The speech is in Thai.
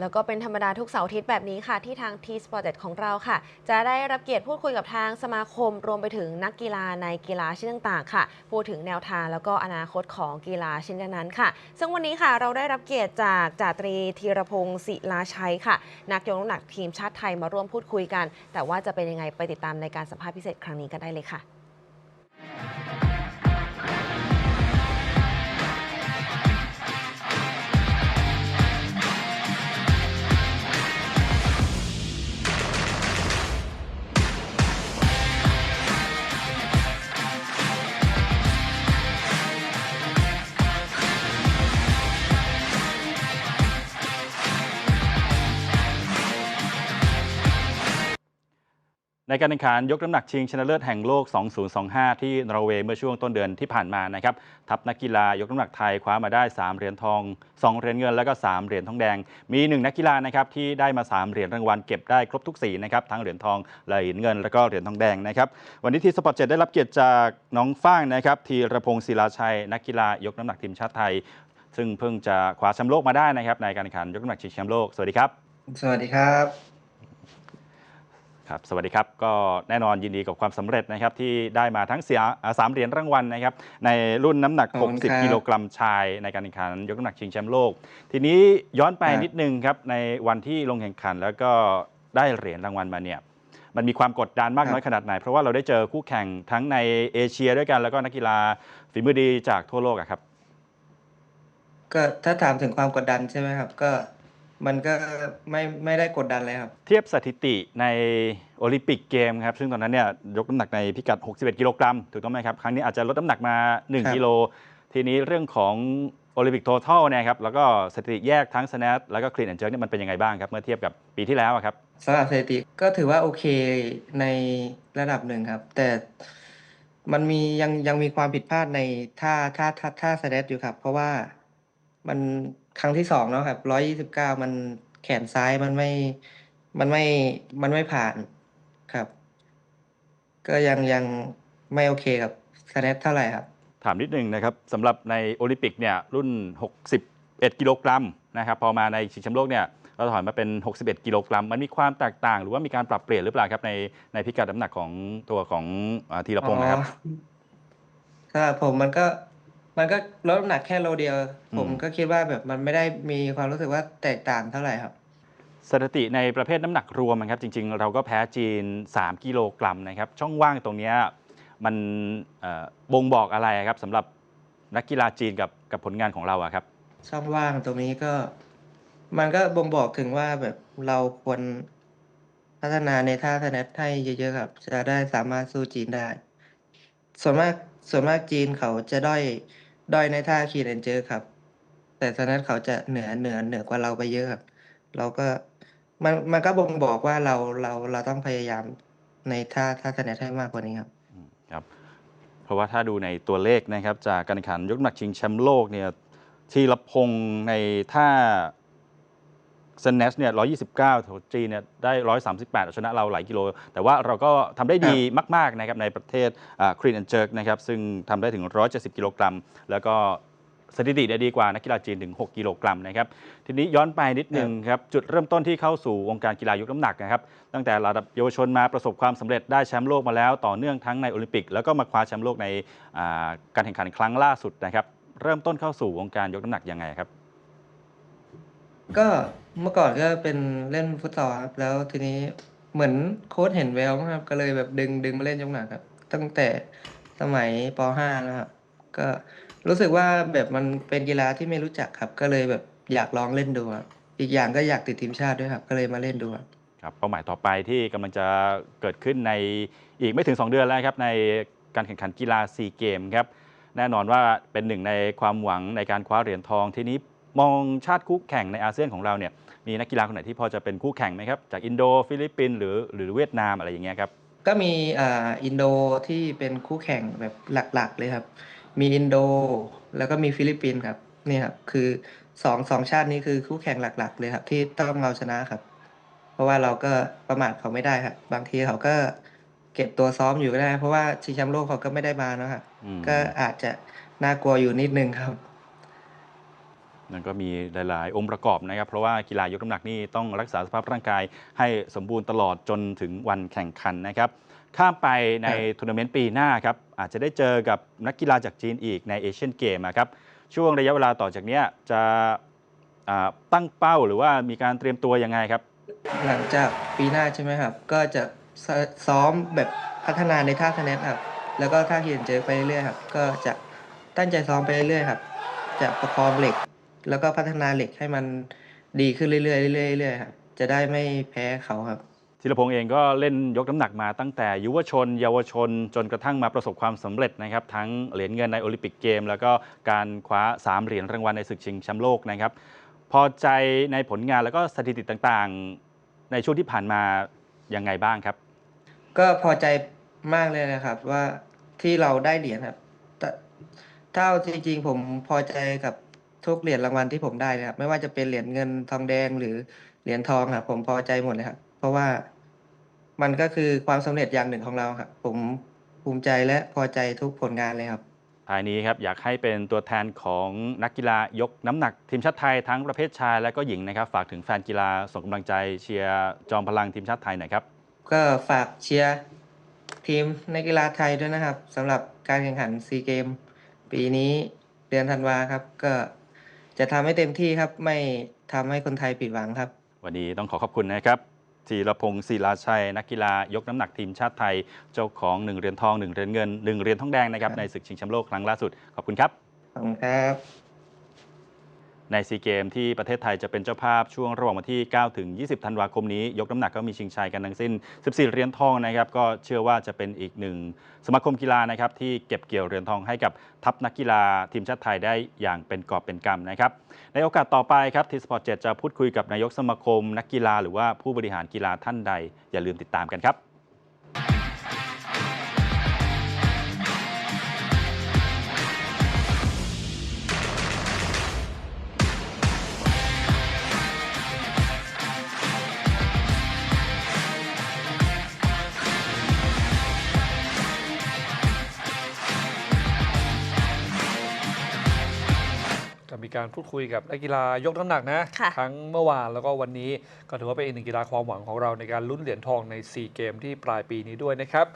แล้วก็เป็นธรรมดาทุกเสาร์อาทิตย์แบบนี้ค่ะ ที่ทาง T Sport ของเราค่ะ จะได้รับเกียรติพูดคุยกับทางสมาคม รวมไปถึงนักกีฬาในกีฬาชนิดต่างๆ ค่ะ พูดถึงแนวทางแล้วก็อนาคตของกีฬาชนิดนั้นค่ะ ซึ่งวันนี้ค่ะเราได้รับเกียรติจากจ่าตรีธีรพงศ์ศิลาชัยค่ะ นักยกน้ำหนักทีมชาติไทยมาร่วมพูดคุยกัน แต่ว่าจะเป็นยังไงไปติดตามในการสัมภาษณ์พิเศษครั้งนี้กันได้เลยค่ะ ในการแข่งขันยกน้ำหนักชิงชนะเลิศแห่งโลก 2025 ที่นอร์เวย์เมื่อช่วงต้นเดือนที่ผ่านมานะครับทัพนักกีฬายกน้ำหนักไทยคว้ามาได้ 3 เหรียญทอง 2 เหรียญเงิน แล้วก็ 3 เหรียญทองแดง มี 1 นักกีฬานะครับที่ได้มา 3 เหรียญรางวัลเก็บได้ครบทุกสีนะครับทั้งเหรียญทองเหรียญเงิน แล้วก็เหรียญทองแดงนะครับวันนี้ทีสปอร์ตเจ็ดได้รับเกียรติจากน้องฟ้างนะครับธีรพงศ์ศิลาชัย นักกีฬายกน้ำหนักทีมชาติไทย ซึ่งเพิ่งจะคว้าแชมป์โลกมาได้นะครับในการแข่งขันยกน้ำหนักชิงแชมป์โลกสวัสดีครับ สวัสดีครับ ครับสวัสดีครับก็แน่นอนยินดีกับความสำเร็จนะครับที่ได้มาทั้งเสียอ่าสามเหรียญรางวัลนะครับในรุ่นน้ำหนักขอบคุณครับ60 กิโลกรัมชายในการแข่งขันยกน้ำหนักชิงแชมป์โลก ทีนี้ย้อนไปครับนิดนึงครับในวันที่ลงแข่งขันแล้วก็ได้เหรียญรางวัลมาเนี่ยมันมีความกดดันมากน้อยขนาดไหน เพราะว่าเราได้เจอคู่แข่งทั้งในเอเชียด้วยกัน แล้วก็นักกีฬาฝีมือดีจากทั่วโลกอะครับ ก็ถ้าถามถึงความกดดันใช่ไหมครับ ก็ มันก็ไม่ไม่ได้กดดันเลยครับ เทียบสถิติในโอลิมปิกเกมครับ ซึ่งตอนนั้นเนี่ยยกน้ำหนักในพิกัด 61 กิโลกรัมถูกต้องไหมครับ ครั้งนี้อาจจะลดน้ำหนักมา ครั1บกิโล ทีนี้เรื่องของโอลิมปิกโททัลเนี่ยครับ แล้วก็สถิติแยกทั้งสแนทแล้วก็คลีนแอนเจิร์เนี่ยมันเป็นยังไงบ้างครับ เมื่อเทียบกับปีที่แล้วอะครับ สำหรับสถิติก็ถือว่าโอเคในระดับหนึ่งครับ แต่มันมียังยังมีความผิดพลาดในท่าท่าท่าท่าสแตทอยู่ครับ เพราะว่า มันครั้งที่สองเนาะครับร้อยยี่สิบเก้ามันแขนซ้ายมันไม่ มันไม่ มันไม่ผ่านครับ ก็ยังยังไม่โอเคกับสแตทเท่าไหร่ครับ ถามนิดนึงนะครับสำหรับในโอลิมปิกเนี่ยรุ่น 61 กิโลกรัมนะครับพอมาในชิงแชมป์โลกเนี่ยเราถอยมาเป็น 61 กิโลกรัม มันมีความแตกต่าง หรือว่ามีการปรับเปลี่ยนหรือเปล่าครับในในพิกัดน้ำหนักของตัวของอ่าธีรพงศ์นะครับอ๋อสำหรับผมมันก็ มันก็ลดน้ำหนักแค่โลเดียวอืมผมก็คิดว่าแบบมันไม่ได้มีความรู้สึกว่าแตกต่างเท่าไหร่ครับ สถิติในประเภทน้ำหนักรวมนะครับจริง ๆ เราก็แพ้จีน 3 กิโลกรัมนะครับ ช่องว่างตรงเนี้ยมันเอ่อบ่งบอกอะไรครับสำหรับนักกีฬาจีนกับกับผลงานของเราอะครับ ช่องว่างตรงนี้ก็ มันก็บ่งบอกถึงว่าแบบเราควรพัฒนาในท่าสแนทให้เยอะๆครับ จะได้สามารถสู้จีนได้ ส่วนมากส่วนมากจีนเขาจะด้อย ด้อยในท่าคีเรนเจอร์ครับ แต่สแนทเขาจะเหนือเหนือเหนือกว่าเราไปเยอะครับ เราก็มันมันก็บ่งบอกว่าเราเราเราต้องพยายามในท่าท่าสแนทให้มากกว่านี้ครับครับ เพราะว่าถ้าดูในตัวเลขนะครับ จากการแข่งขันยกหนักชิงแชมป์โลกเนี่ยทีรพงในท่า สแนชเนี่ย129ของจีนเนี่ยได้138เอาชนะเราหลายกิโล แต่ว่าเราก็ทำได้ดีมาก ๆ นะครับ ในประเทศครีนแอนเจิร์กนะครับ ซึ่งทำได้ถึง170กิโลกรัม แล้วก็สถิติเนี่ยดีกว่านักกีฬาจีนถึง 6 กิโลกรัมนะครับ ทีนี้ย้อนไปนิดนึงครับ จุดเริ่มต้นที่เข้าสู่วงการกีฬายกน้ำหนักนะครับ ตั้งแต่ระดับเยาวชนมาประสบความสำเร็จได้แชมป์โลกมาแล้วต่อเนื่องทั้งในโอลิมปิก แล้วก็มาคว้าแชมป์โลกในอ่าการแข่งขันครั้งล่าสุดนะครับ เริ่มต้นเข้าสู่วงการยกน้ำหนักยังไงครับ ก็เมื่อก่อนก็เป็นเล่นฟุตซอลครับ แล้วทีนี้เหมือนโค้ชเห็นแววมั้งครับ ก็เลยแบบดึงดึงมาเล่นยกหนักครับ ตั้งแต่สมัยป .5 แล้วครับ ก็รู้สึกว่าแบบมันเป็นกีฬาที่ไม่รู้จักครับ ก็เลยแบบอยากลองเล่นดูครับอีกอย่างก็อยากติดทีมชาติด้วยครับ ก็เลยมาเล่นดูครับ ครับเป้าหมายต่อไปที่กำลังจะเกิดขึ้นในอีกไม่ถึง 2 เดือนแล้วครับในการแข่งขันกีฬาซีเกมครับ แน่นอนว่าเป็นหนึ่งในความหวังในการคว้าเหรียญทองทีนี้ มองชาติคู่แข่งในอาเซียนของเราเนี่ยมีนักกีฬาคนไหนที่พอจะเป็นคู่แข่งไหมครับ จากอินโดฟิลิปปินส์หรือหรือเวียดนามอะไรอย่างเงี้ยครับก็มีอ่าอินโดที่เป็นคู่แข่งแบบหลักๆเลยครับ มีอินโดแล้วก็มีฟิลิปปินส์ครับนี่ครับคือสองสองชาตินี้คือคู่แข่งหลัก ๆ เลยครับ ที่ต้องเอาชนะครับ เพราะว่าเราก็ประมาทเขาไม่ได้ครับบางทีเขาก็เก็บตัวซ้อมอยู่ก็ได้ เพราะว่าชิงแชมป์โลกเขาก็ไม่ได้มานะครับอืมก็อาจจะน่ากลัวอยู่นิดนึงครับ นั่นก็มีหลาย ๆ องค์ประกอบนะครับ เพราะว่ากีฬายกน้ำหนักนี่ต้องรักษาสภาพร่างกายให้สมบูรณ์ตลอดจนถึงวันแข่งขันนะครับ ข้ามไปในทัวร์นาเมนต์ปีหน้าครับ อาจจะได้เจอกับนักกีฬาจากจีนอีกในเอเชียนเกมครับ ช่วงระยะเวลาต่อจากนี้จะตั้งเป้าหรือว่ามีการเตรียมตัวยังไงครับ หลังจากปีหน้าใช่ไหมครับ ก็จะซ้อมแบบพัฒนาในท่าสแนปครับ แล้วก็ท่าเขียนเจอไปเรื่อยๆครับ ก็จะตั้งใจซ้อมไปเรื่อยๆครับ จะประคองเหล็ก แล้วก็พัฒนาเหล็กให้มันดีขึ้นเรื่อยๆเรื่อยๆเรื่อยๆครับจะได้ไม่แพ้เขาครับธีรพงษ์เองก็เล่นยกน้ำหนักมาตั้งแต่ยุวชน เยาวชน จนกระทั่งมาประสบความสำเร็จนะครับ ทั้งเหรียญเงินในโอลิมปิกเกม แล้วก็การคว้า 3 เหรียญรางวัลในศึกชิงแชมป์โลกนะครับ พอใจในผลงานแล้วก็สถิติต่างๆ ในช่วงที่ผ่านมายังไงบ้างครับ ก็พอใจมากเลยนะครับว่าที่เราได้เหรียญครับแต่ถ้าเอาจริงๆผมพอใจกับ ทุกเหรียญรางวัลที่ผมได้เลยครับ ไม่ว่าจะเป็นเหรียญเงินทองแดงหรือเหรียญทองครับผมพอใจหมดเลยครับเพราะว่ามันก็คือความสำเร็จอย่างหนึ่งของเราครับผมภูมิใจและพอใจทุกผลงานเลยครับท้ายนี้ครับอยากให้เป็นตัวแทนของนักกีฬายกน้ำหนักทีมชาติไทยทั้งประเภทชายและก็หญิงนะครับ ฝากถึงแฟนกีฬาส่งกำลังใจเชียร์จอมพลังทีมชาติไทยหน่อยครับ ก็ฝากเชียร์ทีมนักกีฬาไทยด้วยนะครับสำหรับการแข่งขันซีเกม ปีนี้เดือนธันวาครับก็ จะทำให้เต็มที่ครับ ไม่ทำให้คนไทยผิดหวังครับ วันนี้ต้องขอขอบคุณนะครับธีรพงศ์ศิลาชัย นักกีฬายกน้ำหนักทีมชาติไทย เจ้าของ 1 เหรียญทอง 1 เหรียญเงิน 1 เหรียญทองแดงนะครับครับในศึกชิงแชมป์โลกครั้งล่าสุด ขอบคุณครับ ขอบคุณครับ ในซีเกมที่ประเทศไทยจะเป็นเจ้าภาพช่วงระหว่างวันที่ 9 ถึง 20 ธันวาคมนี้ ยกน้ำหนักก็มีชิงชัยกันทั้งสิ้น 14 เหรียญทองนะครับ ก็เชื่อว่าจะเป็นอีกหนึ่งสมาคมกีฬานะครับที่เก็บเกี่ยวเหรียญทองให้กับทัพนักกีฬาทีมชาติไทยได้อย่างเป็นกอบเป็นกำนะครับ ในโอกาสต่อไปครับทีสปอร์ตเจะพูดคุยกับนายกสมาคมนักกีฬาหรือว่าผู้บริหารกีฬาท่านใด อย่าลืมติดตามกันครับ การพูดคุยกับนักกีฬายกน้ำหนักนะ ค่ะ ทั้งเมื่อวานแล้วก็วันนี้ ก็ถือว่าเป็นอีกหนึ่งกีฬาความหวังของเราในการลุ้นเหรียญทองใน 4 เกมที่ปลายปีนี้ด้วยนะครับ